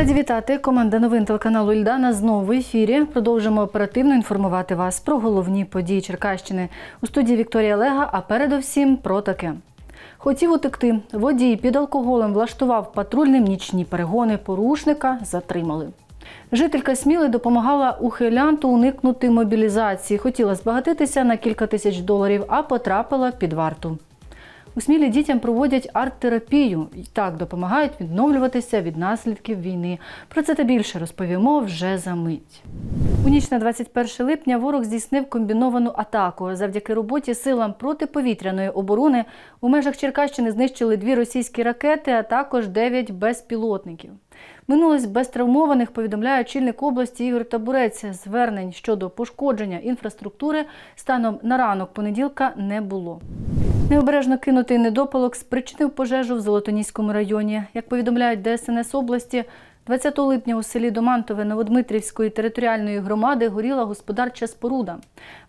Раді вітати. Команда новин телеканалу Ільдана знову в ефірі. Продовжимо оперативно інформувати вас про головні події Черкащини. У студії Вікторія Лега, а передовсім про таке. Хотів утекти. Водій під алкоголем влаштував патрульним нічні перегони. Порушника затримали. Жителька Сміли допомагала ухилянту уникнути мобілізації. Хотіла збагатитися на кілька тисяч доларів, а потрапила під варту. У Смілі дітям проводять арт-терапію і так допомагають відновлюватися від наслідків війни. Про це та більше розповімо вже за мить. У ніч на 21 липня ворог здійснив комбіновану атаку. Завдяки роботі силам протиповітряної оборони у межах Черкащини знищили дві російські ракети, а також дев'ять безпілотників. Минулось без травмованих, повідомляє очільник області Ігор Табурець. Звернень щодо пошкодження інфраструктури станом на ранок понеділка не було. Необережно кинутий недопалок спричинив пожежу в Золотоніському районі. Як повідомляють ДСНС області, 20 липня у селі Домантове Новодмитрівської територіальної громади горіла господарча споруда.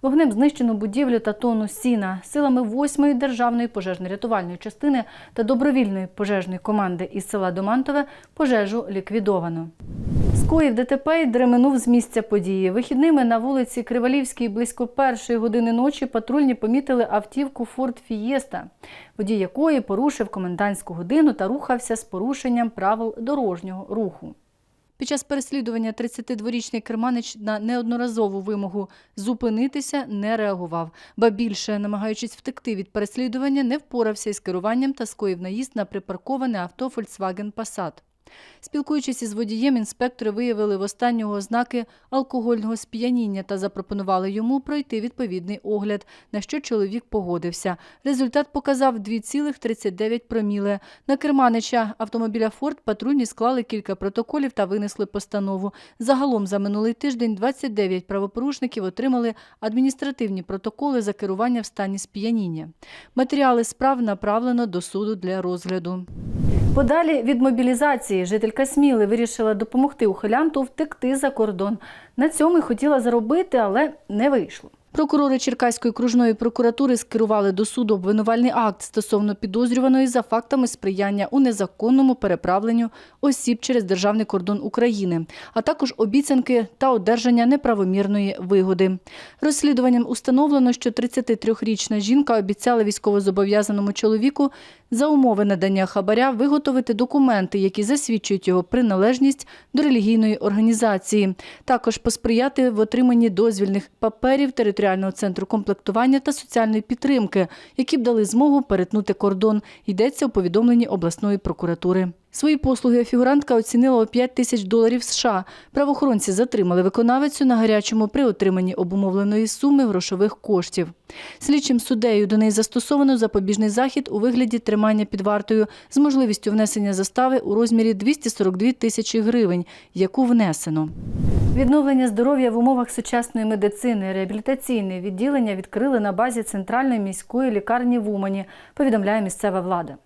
Вогнем знищено будівлю та тонну сіна. Силами 8-ї державної пожежно-рятувальної частини та добровільної пожежної команди із села Домантове пожежу ліквідовано. Скоїв ДТП і дременув з місця події. Вихідними на вулиці Кривалівській близько першої години ночі патрульні помітили автівку Форд Фієста, водій якої порушив комендантську годину та рухався з порушенням правил дорожнього руху. Під час переслідування 32-річний керманич на неодноразову вимогу зупинитися не реагував, ба більше, намагаючись втекти від переслідування, не впорався із керуванням та скоїв наїзд на припарковане авто Volkswagen Passat. Спілкуючись із водієм, інспектори виявили в останнього ознаки алкогольного сп'яніння та запропонували йому пройти відповідний огляд, на що чоловік погодився. Результат показав 2,39 проміле. На керманича автомобіля «Форд» патрульні склали кілька протоколів та винесли постанову. Загалом за минулий тиждень 29 правопорушників отримали адміністративні протоколи за керування в стані сп'яніння. Матеріали справ направлено до суду для розгляду. Подалі від мобілізації жителька Сміли вирішила допомогти ухилянту втекти за кордон. На цьому й хотіла заробити, але не вийшло. Прокурори Черкаської окружної прокуратури скерували до суду обвинувальний акт стосовно підозрюваної за фактами сприяння у незаконному переправленню осіб через державний кордон України, а також обіцянки та одержання неправомірної вигоди. Розслідуванням установлено, що 33-річна жінка обіцяла військовозобов'язаному чоловіку за умови надання хабаря виготовити документи, які засвідчують його приналежність до релігійної організації, також посприяти в отриманні дозвільних паперів територіального центру комплектування та соціальної підтримки, які б дали змогу перетнути кордон. Йдеться у повідомленні обласної прокуратури. Свої послуги фігурантка оцінила у 5 тисяч доларів США. Правоохоронці затримали виконавицю на гарячому при отриманні обумовленої суми грошових коштів. Слідчим суддею до неї застосовано запобіжний захід у вигляді тримання під вартою з можливістю внесення застави у розмірі 242 тисячі гривень, яку внесено. Відновлення здоров'я в умовах сучасної медицини, реабілітаційне відділення відкрили на базі центральної міської лікарні в Умані, повідомляє місцева влада.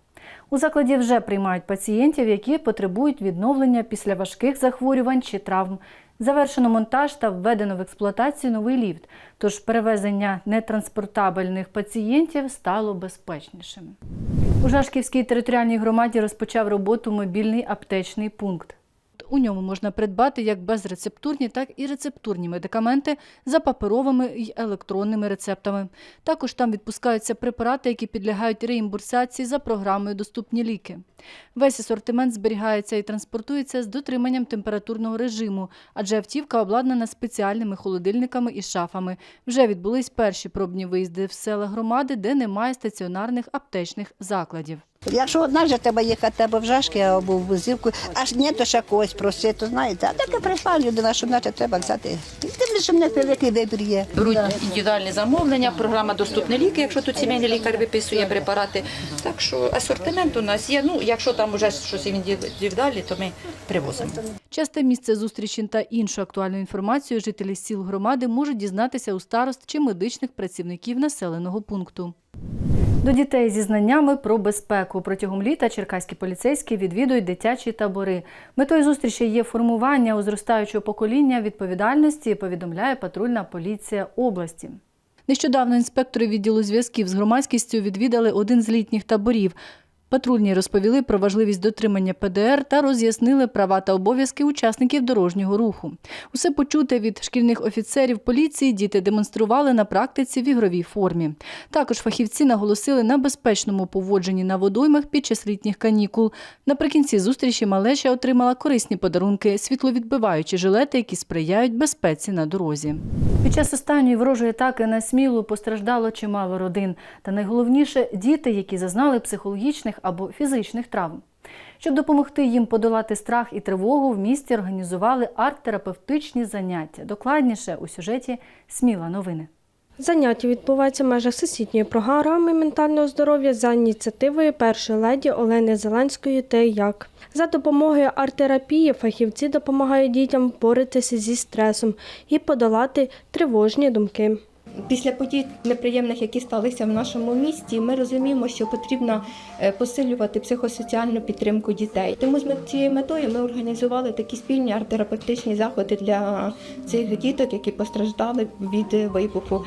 У закладі вже приймають пацієнтів, які потребують відновлення після важких захворювань чи травм. Завершено монтаж та введено в експлуатацію новий ліфт, тож перевезення нетранспортабельних пацієнтів стало безпечнішим. У Жашківській територіальній громаді розпочав роботу мобільний аптечний пункт. У ньому можна придбати як безрецептурні, так і рецептурні медикаменти за паперовими й електронними рецептами. Також там відпускаються препарати, які підлягають реімбурсації за програмою Доступні ліки. Весь асортимент зберігається і транспортується з дотриманням температурного режиму, адже автівка обладнана спеціальними холодильниками і шафами. Вже відбулись перші пробні виїзди в села громади, де немає стаціонарних аптечних закладів. Якщо одна вже треба їхати або в жашки, або в бузівку, аж ні, то ще когось проси, то знаєте, а таке прийшла людина, що наче треба взяти. Тим більше, що в них великий вибір є. Беруть індивідуальні замовлення, програма доступні ліки, якщо тут сімейний лікар виписує препарати. Так що асортимент у нас є. Ну, якщо там вже щось індивідуальне, то ми привозимо. Часте місце зустрічі та іншу актуальну інформацію жителі сіл громади можуть дізнатися у старост чи медичних працівників населеного пункту. До дітей зі знаннями про безпеку протягом літа черкаські поліцейські відвідують дитячі табори. Метою зустрічі є формування у зростаючого покоління відповідальності, повідомляє патрульна поліція області. Нещодавно інспектори відділу зв'язків з громадськістю відвідали один з літніх таборів. Патрульні розповіли про важливість дотримання ПДР та роз'яснили права та обов'язки учасників дорожнього руху. Усе почуте від шкільних офіцерів поліції діти демонстрували на практиці в ігровій формі. Також фахівці наголосили на безпечному поводженні на водоймах під час літніх канікул. Наприкінці зустрічі малеча отримала корисні подарунки, світловідбиваючі жилети, які сприяють безпеці на дорозі. Під час останньої ворожої атаки на Смілу постраждало чимало родин. Та найголовніше діти, які зазнали психологічних або фізичних травм. Щоб допомогти їм подолати страх і тривогу, в місті організували арт-терапевтичні заняття. Докладніше у сюжеті Сміла новини. Заняття відбуваються в межах всесвітньої програми ментального здоров'я за ініціативою першої леді Олени Зеленської «Те як». За допомогою арт-терапії фахівці допомагають дітям боротися зі стресом і подолати тривожні думки. Після подій неприємних, які сталися в нашому місті, ми розуміємо, що потрібно е, посилювати психосоціальну підтримку дітей. Тому з цією метою ми організували такі спільні арт-терапевтичні заходи для цих діток, які постраждали від вибуху.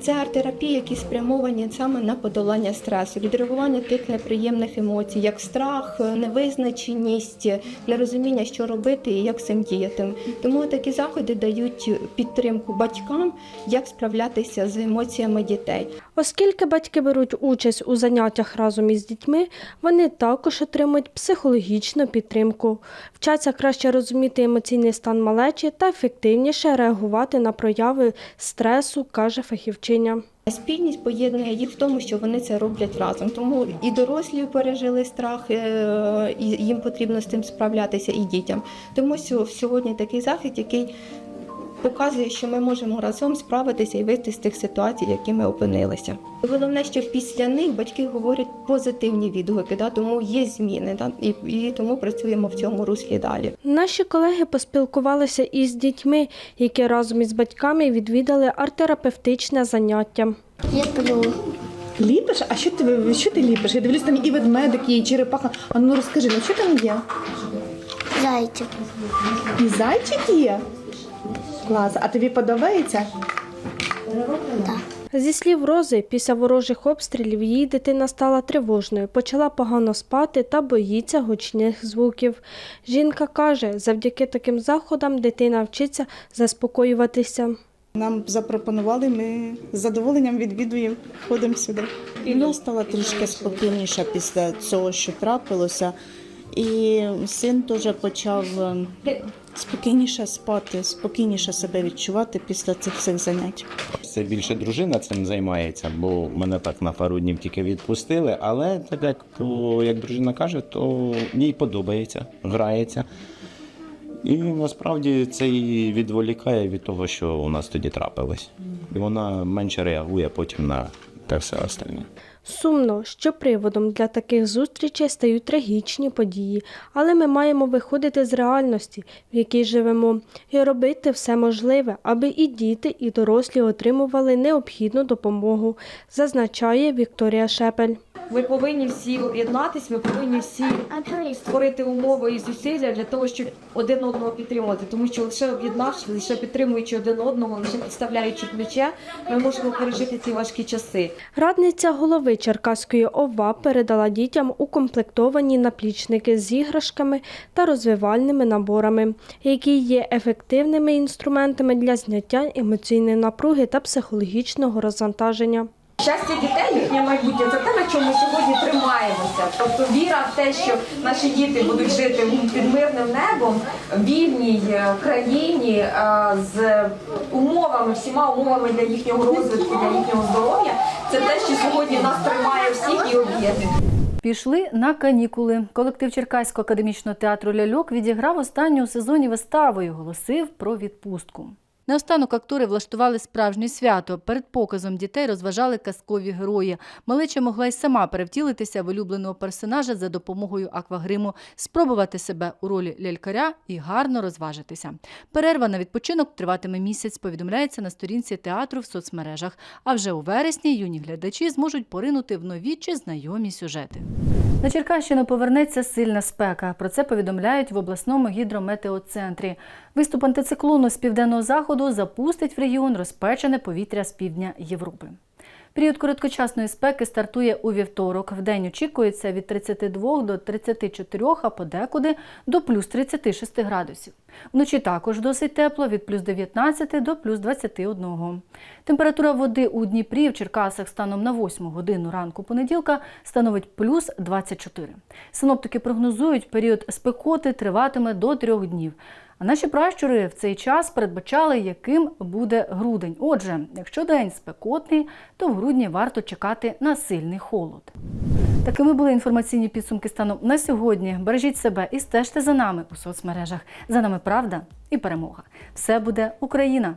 Це арт-терапії, які спрямовані саме на подолання стресу, відреагування тих неприємних емоцій, як страх, невизначеність, нерозуміння, що робити і як цим діяти. Тому такі заходи дають підтримку батькам, як справлятися з емоціями дітей. Оскільки батьки беруть участь у заняттях разом із дітьми, вони також отримують психологічну підтримку, вчаться краще розуміти емоційний стан малечі та ефективніше реагувати на прояви стресу, каже фахівчиня. Спільність поєднує їх в тому, що вони це роблять разом. Тому і дорослі пережили страх, е, і їм потрібно з цим справлятися, і дітям. Тому сьогодні такий захід, який показує, що ми можемо разом справитися і вийти з тих ситуацій, в які ми опинилися. Головне, що після них батьки говорять позитивні відгуки, да, тому є зміни, да, і, і тому працюємо в цьому руслі далі. Наші колеги поспілкувалися із дітьми, які разом із батьками відвідали арт-терапевтичне заняття. Ліплю Ліпиш? А що ти, що ти ліпиш? Я дивлюсь, там і ведмедик, і черепаха. А ну розкажи, ну що там є? зайчик. І зайчик є? Клас. А тобі подобається? Зі слів Рози, після ворожих обстрілів її дитина стала тривожною, почала погано спати та боїться гучних звуків. Жінка каже, завдяки таким заходам дитина вчиться заспокоюватися. Нам запропонували, ми з задоволенням відвідуємо, ходимо сюди. Я стала трішки спокійніша після цього, що трапилося. І син теж почав е, спокійніше спати, спокійніше себе відчувати після цих всіх занять. Це більше дружина цим займається, бо мене так на пару днів тільки відпустили. Але так як, то, як дружина каже, то їй подобається, грається. І насправді це її відволікає від того, що у нас тоді трапилось. І вона менше реагує потім на те все остальне. Сумно, що приводом для таких зустрічей стають трагічні події, але ми маємо виходити з реальності, в якій живемо, і робити все можливе, аби і діти, і дорослі отримували необхідну допомогу, зазначає Вікторія Шепель. Ми повинні всі об'єднатися, ми повинні всі створити умови і зусилля для того, щоб один одного підтримувати. Тому що лише об'єднавшись, лише підтримуючи один одного, лише підставляючи плече, ми можемо пережити ці важкі часи. Радниця голови Черкаської ОВА передала дітям укомплектовані наплічники з іграшками та розвивальними наборами, які є ефективними інструментами для зняття емоційної напруги та психологічного розвантаження. Щастя дітей, їхнє майбутнє це те, на чому сьогодні тримаємося. Тобто віра в те, що наші діти будуть жити під мирним небом, в вільній е, країні е, з умовами, всіма умовами для їхнього розвитку, для їхнього здоров'я. Це те, що сьогодні нас тримає всіх і об'єднує. Пішли на канікули. Колектив Черкаського академічного театру Ляльок відіграв останню у сезоні виставу і оголосив про відпустку. Наостанок актори влаштували справжнє свято. Перед показом дітей розважали казкові герої. Малеча могла й сама перевтілитися в улюбленого персонажа за допомогою аквагриму, спробувати себе у ролі лялькаря і гарно розважитися. Перерва на відпочинок триватиме місяць, повідомляється на сторінці театру в соцмережах. А вже у вересні юні глядачі зможуть поринути в нові чи знайомі сюжети. На Черкащину повернеться сильна спека. Про це повідомляють в обласному гідрометеоцентрі. Виступ антициклону з південного заходу запустить в регіон розпечене повітря з півдня Європи. Період короткочасної спеки стартує у вівторок. В день очікується від 32 до 34, а подекуди до плюс 36 градусів. Вночі також досить тепло від плюс 19 до плюс 21. Температура води у Дніпрі в Черкасах станом на 8 годину ранку понеділка становить плюс 24. Синоптики прогнозують, період спекоти триватиме до трьох днів. А наші пращури в цей час передбачали, яким буде грудень. Отже, якщо день спекотний, то в грудні варто чекати на сильний холод. Такими були інформаційні підсумки станом на сьогодні. Бережіть себе і стежте за нами у соцмережах. За нами правда і перемога. Все буде Україна!